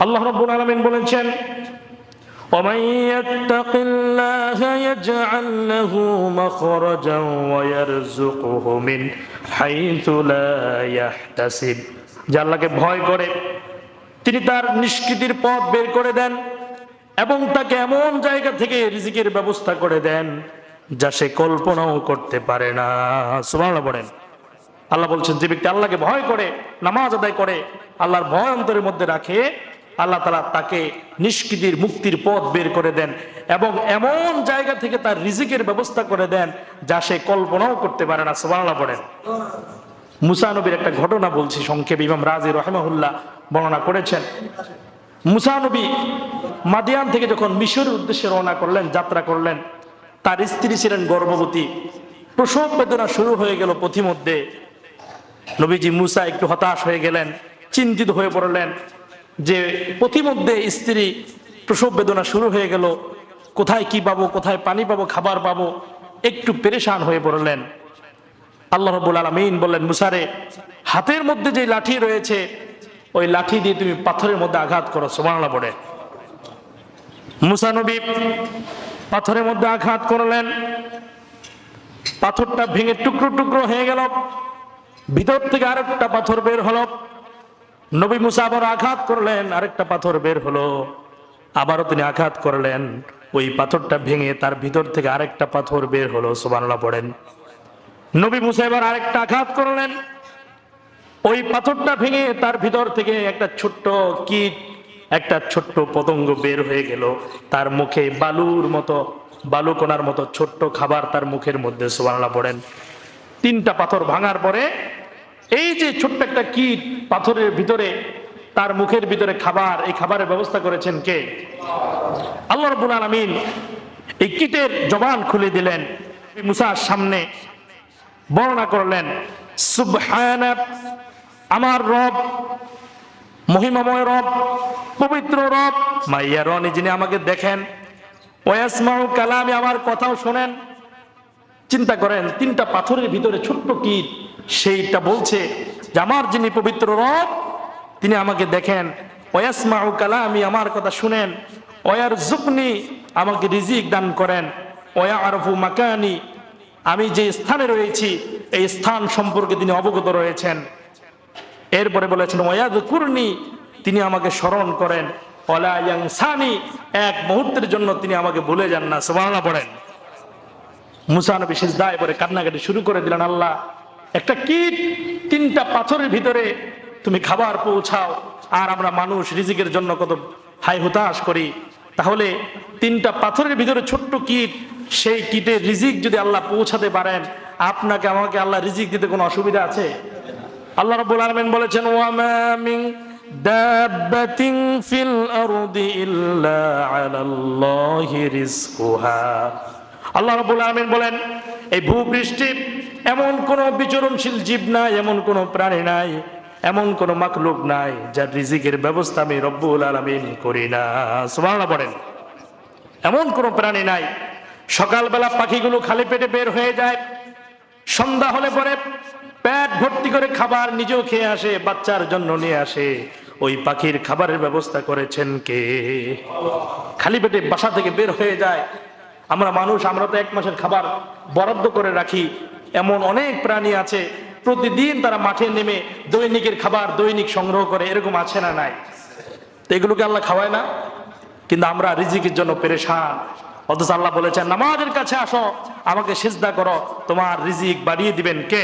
আল্লাহ রব্বুল আলামিন বলেছেন ومن يتق الله يجعل له مخرجا ويرزقه من حيث لا يحتسب যে আল্লাহকে ভয় করে তিনি তার নিষ্কৃতির পথ বের করে দেন এবং তাকে এমন জায়গা থেকে রিজিকের ব্যবস্থা করে দেন যা সে কল্পনাও করতে পারে না সুবহানাল্লাহ বলেন আল্লাহ বলছেন যে ব্যক্তি আল্লাহকে ভয় করে নামাজ আদায় করে আল্লাহর ভয় অন্তরের মধ্যে রাখে আল্লাহ তালা তাকে নিষ্কৃতির মুক্তির পথ বের করে দেন এবং এমন জায়গা থেকে তার রিজিকের ব্যবস্থা করে দেন যা সে কল্পনাও করতে পারে না, সুবহানাল্লাহ বলেন মুসা নবীর একটা ঘটনা বলছি, সংক্ষেপে ইমাম রাজি রহমাহুল্লাহ বর্ণনা করেছেন। মুসা নবী মাদিয়ান থেকে যখন মিশরের উদ্দেশ্যে রওনা করলেন, যাত্রা করলেন, তার স্ত্রী ছিলেন গর্ভবতী। প্রসব বেদনা শুরু হয়ে গেল পথিমধ্যে। নবীজি মুসা একটু হতাশ হয়ে গেলেন, চিন্তিত হয়ে পড়লেন। যে পথিমধ্যে স্ত্রী প্রসব বেদনা শুরু হয়ে গেল, কোথায় কি পাবো, কোথায় পানি পাবো, খাবার পাবো, একটু পেরেশান হয়ে পড়লেন। আল্লাহ রব্বুল আলমিন বললেন, মুসারে, হাতের মধ্যে যে লাঠি রয়েছে, ওই লাঠি দিয়ে তুমি পাথরের মধ্যে আঘাত করো সোমানলা পড়ে মুসা নবী পাথরের মধ্যে আঘাত করলেন। পাথরটা ভেঙে টুকরো টুকরো হয়ে গেল। ভিতর থেকে আরেকটা পাথর বের হলো। নবী মুসা আবার আঘাত করলেন, আরেকটা পাথর বের হলো। আবারও তিনি আঘাত করলেন। ওই পাথরটা ভেঙে তার ভিতর থেকে আরেকটা পাথর বের হলো সোবানলা পড়েন। নবী মুসা এবার আরেকটা আঘাত করলেন। ওই পাথরটা ভেঙে তার ভিতর থেকে একটা ছোট্ট কীট, একটা ছোট্ট পতঙ্গ বের হয়ে গেল। তার মুখে বালুর মতো বালুকোনার মতো ছোট্ট খাবার তার মুখের মধ্যে সোবানলা পড়েন। তিনটা পাথর ভাঙার পরে এই যে ছোট্ট একটা কীট পাথরের ভিতরে, তার মুখের ভিতরে খাবার, এই খাবারের ব্যবস্থা করেছেন কে? আল্লাহ রবুল আলমিন এই কীটের জবান খুলে দিলেন মুসার সামনে বর্ণনা করলেন, সুবহান আমার রব, মহিমাময় রব, পবিত্র রব মাইয়া রনি যিনি আমাকে দেখেন, ওয়াসমাউ কালামি আমার কথাও শোনেন। চিন্তা করেন, তিনটা পাথরের ভিতরে ছোট্ট কীট সেইটা বলছে যে, আমার যিনি পবিত্র রব, তিনি আমাকে দেখেন। ওয়াসমাউ কালামি, আমার কথা শুনেন। ওয়ার জুকনি আমাকে রিজিক দান করেন। ওয়া আরফু মাকানি, আমি যে স্থানে রয়েছি, এই স্থান সম্পর্কে তিনি অবগত রয়েছেন। এরপরে বলেছেন ওয়াদ কুরনি তিনি আমাকে স্মরণ করেন। সানি এক মুহূর্তের জন্য তিনি আমাকে ভুলে যান না। সুবহানাল্লাহ পড়েন মুসা নবী সিজদায় পরে কান্নাকাটি শুরু করে দিলেন আল্লাহ। একটা কীট তিনটা পাথরের ভিতরে তুমি খাবার পৌঁছাও, আর আমরা মানুষ রিজিকের জন্য কত হাই হুতাশ করি। তাহলে তিনটা পাথরের ভিতরে ছোট্ট কীট, সেই কীটের রিজিক যদি আল্লাহ পৌঁছাতে পারেন, আপনাকে, আমাকে আল্লাহ রিজিক দিতে কোনো অসুবিধা আছে? আল্লাহ রাব্বুল আলামিন বলেছেন, ওয়ামা মিন দাব্বাতিন ফিল আরদি ইল্লা আলাল্লাহি রিজকুহা। আল্লাহ রাব্বুল আলামিন বলেন এই ভূপৃষ্ঠে এমন কোন বিচরণশীল জীব নাই, এমন কোন প্রাণী নাই, এমন কোন মাকলুক নাই, যার রিজিকের ব্যবস্থা আমি রব্বুল আলামিন করি না। সুবহানাল্লাহ বলেন, এমন কোন প্রাণী নাই, সকালবেলা পাখিগুলো খালি পেটে বের হয়ে যায়, সন্ধ্যা হলে পরে পেট ভর্তি করে খাবার নিজেও খেয়ে আসে, বাচ্চার জন্য নিয়ে আসে, ওই পাখির খাবারের ব্যবস্থা করেছেন কে? খালি পেটে বাসা থেকে বের হয়ে যায় আমরা মানুষ, আমরা তো এক মাসের খাবার বরাদ্দ করে রাখি। এমন অনেক প্রাণী আছে, প্রতিদিন তারা মাঠে নেমে দৈনিকের খাবার, দৈনিক সংগ্রহ করে, এরকম আছে না নাই? তো এগুলোকে আল্লাহ খাওয়ায় না, কিন্তু আমরা রিজিকের জন্য পেরেশান। অথচ আল্লাহ বলেছেন, নামাজের কাছে আসো, আমাকে সেজদা করো, তোমার রিজিক বাড়িয়ে দিবেন কে?